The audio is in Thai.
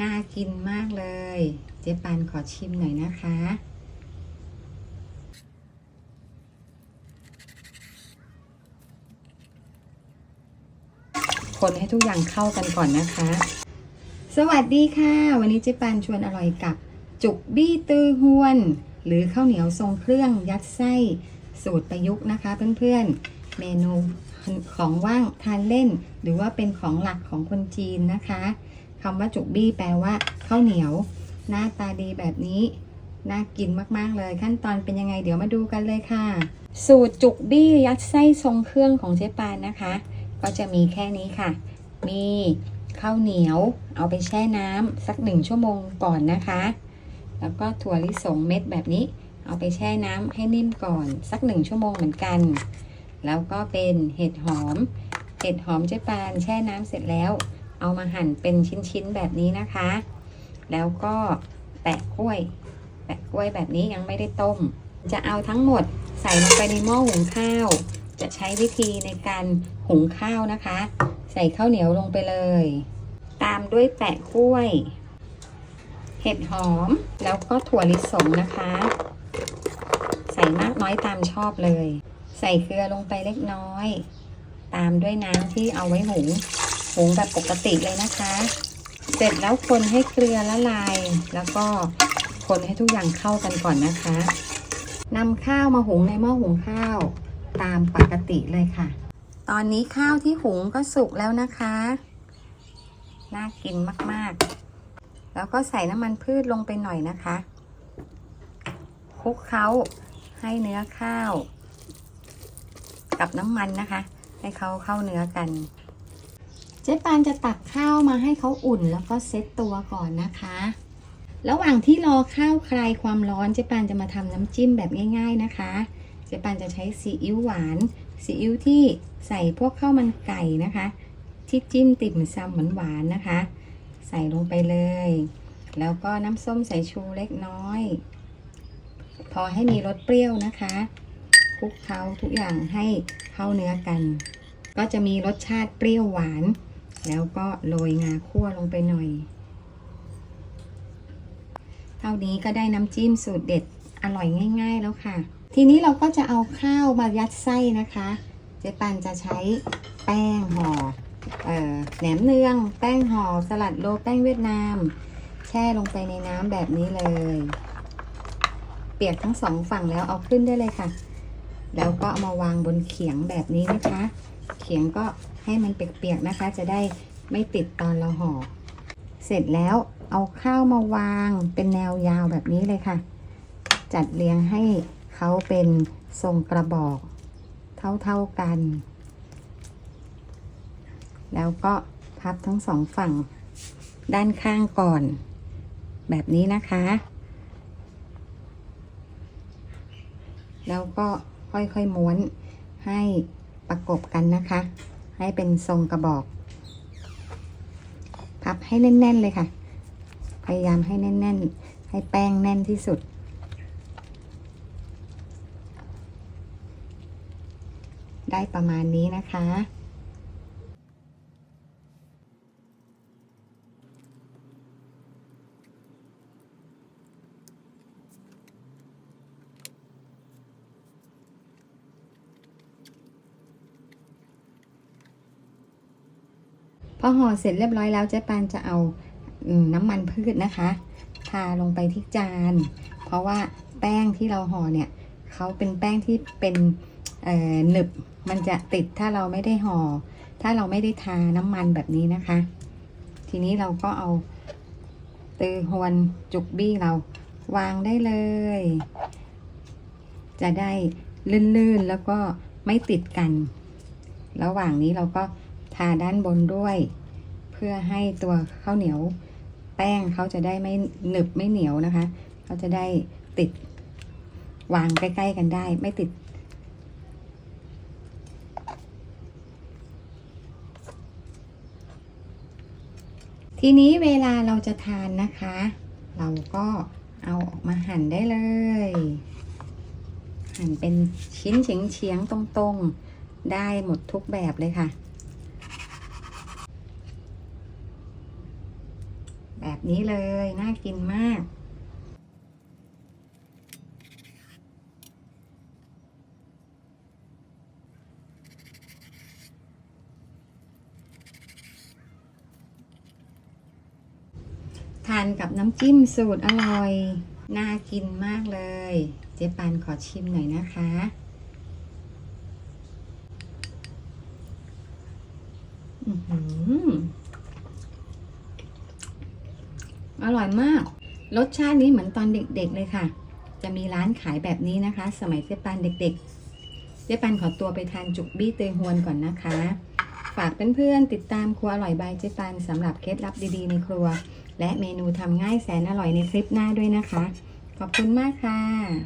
น่ากินมากเลย เจ๊ปันขอชิมหน่อยนะคะ คนให้ทุกอย่างเข้ากันก่อนนะคะ สวัสดีค่ะ วันนี้เจ๊ปันชวนอร่อยกับ จุกบี้ตือฮวน หรือข้าวเหนียวทรงเครื่องยัดไส้สูตรประยุกต์นะคะเพื่อนๆ เมนูของว่างทานเล่น หรือว่าเป็นของหลักของคนจีนนะคะ คำว่าจุกบี้แปลว่าข้าวเหนียว หน้าตาดีแบบนี้ น่ากินมากๆเลย ขั้นตอนเป็นยังไงเดี๋ยวมาดูกันเลยค่ะ สูตรจุกบี้ยัดไส้ทรงเครื่องของเจ๊ปานนะคะ ก็จะมีแค่นี้ค่ะ มีข้าวเหนียว เอาไปแช่น้ำสักหนึ่งชั่วโมงก่อนนะคะ แล้วก็ถั่วลิสงเม็ดแบบนี้เอาไปแช่น้ำให้นิ่มก่อนสักหนึ่งชั่วโมงเหมือนกัน แล้วก็เป็นเห็ดหอม เห็ดหอมเจ๊ปานแช่น้ำเสร็จแล้ว เอามาหั่นเป็นชิ้นๆแบบนี้นะคะ แล้วก็แปะกล้วย แปะกล้วยแบบนี้ยังไม่ได้ต้ม จะเอาทั้งหมดใส่ลงไปในหม้อหุงข้าว จะใช้วิธีในการหุงข้าวนะคะ ใส่ข้าวเหนียวลงไปเลย ตามด้วยแปะกล้วย เห็ดหอม แล้วก็ถั่วลิสงนะคะ ใส่มากน้อยตามชอบเลย ใส่เกลือลงไปเล็กน้อย ตามด้วยน้ำที่เอาไว้หุง หุงแบบปกติเลยนะคะ เสร็จแล้วคนให้เกลือละลาย แล้วก็คนให้ทุกอย่างเข้ากันก่อนนะคะนำข้าวมาหุงในหม้อหุงข้าวตามปกติเลยค่ะ ตอนนี้ข้าวที่หุงก็สุกแล้วนะคะ น่ากินมากๆ แล้วก็ใส่น้ำมันพืชลงไปหน่อยนะคะคลุกเคล้าให้เนื้อข้าว กับน้ำมันนะคะ ให้เขาเข้าเนื้อกัน เจ๊ปานจะตักข้าวมาให้เขาอุ่นแล้วก็เซ็ตตัวก่อนนะคะ ระหว่างที่รอข้าวคลายความร้อนเจ๊ปานจะมาทำน้ำจิ้มแบบง่าย ๆนะคะ เจ๊ปานจะใช้ซีอิ๊วหวานซีอิ๊วที่ใส่พวกข้าวมันไก่นะคะ ที่จิ้มติ่มซำหวานๆนะคะ ใส่ลงไปเลย แล้วก็น้ำส้มสายชูเล็กน้อย พอให้มีรสเปรี้ยวนะคะคลุกเคล้าทุกอย่างให้เข้าเนื้อกัน ก็จะมีรสชาติเปรี้ยวหวาน แล้วก็โรยงาคั่วลงไปหน่อย เท่านี้ก็ได้น้ำจิ้มสูตรเด็ดอร่อยง่าย ๆ แล้วค่ะ ทีนี้เราก็จะเอาข้าวมายัดไส้นะคะ เจ๊ปันจะใช้แป้งห่อเอ่อแหนมเนือง แป้งห่อสลัดโลแป้งเวียดนาม แช่ลงไปในน้ำแบบนี้เลย เปียกทั้งสองฝั่งแล้วเอาขึ้นได้เลยค่ะ แล้วก็เอามาวางบนเขียงแบบนี้นะคะ เขียงก็ ให้มันเปียกๆนะคะ จะได้ไม่ติดตอนเราห่อ เสร็จแล้วเอาข้าวมาวางเป็นแนวยาวแบบนี้เลยค่ะ จัดเรียงให้เขาเป็นทรงกระบอกเท่าๆกัน แล้วก็พับทั้งสองฝั่งด้านข้างก่อน แบบนี้นะคะ แล้วก็ค่อยๆม้วนให้ประกบกันนะคะ ให้เป็นทรงกระบอก พับให้แน่น ๆ เลยค่ะ พยายามให้แน่น ๆ ให้แป้งแน่นที่สุด ได้ประมาณนี้นะคะ พอห่อเสร็จเรียบร้อยแล้วเจ๊ปานจะเอาน้ำมันพืชนะคะ ทาลงไปที่จาน เพราะว่าแป้งที่เราห่อเนี่ยเขาเป็นแป้งที่เป็นหนึบมันจะติดถ้าเราไม่ได้ห่อ ถ้าเราไม่ได้ทาน้ำมันแบบนี้นะคะ ทีนี้เราก็เอาตือฮวนจุกบี้เราวางได้เลย จะได้ลื่นๆแล้วก็ไม่ติดกัน ระหว่างนี้เราก็ ทาด้านบนด้วย เพื่อให้ตัวข้าวเหนียว แป้งเขาจะได้ไม่หนึบไม่เหนียวนะคะเขาจะได้ติดวางใกล้ ๆ กันได้ ไม่ติด ทีนี้เวลาเราจะทานนะคะ เราก็เอาออกมาหั่นได้เลย หั่นเป็นชิ้นเฉียงๆตรงๆ ได้หมดทุกแบบเลยค่ะ แบบนี้เลย น่ากินมากทานกับน้ำจิ้มสูตรอร่อย น่ากินมากเลย เจ๊ปานขอชิมหน่อยนะคะ อื้อหือ อร่อยมาก รสชาตินี้เหมือนตอนเด็กๆเลยค่ะ จะมีร้านขายแบบนี้นะคะ สมัยเจ๊ปันเด็กๆ เจ๊ปันขอตัวไปทานจุกบี้เตยฮวนก่อนนะคะ ฝากเพื่อนๆติดตามครัวอร่อยบายเจ๊ปันสำหรับเคล็ดลับดีๆในครัว และเมนูทำง่ายแสนอร่อยในคลิปหน้าด้วยนะคะ ขอบคุณมากค่ะ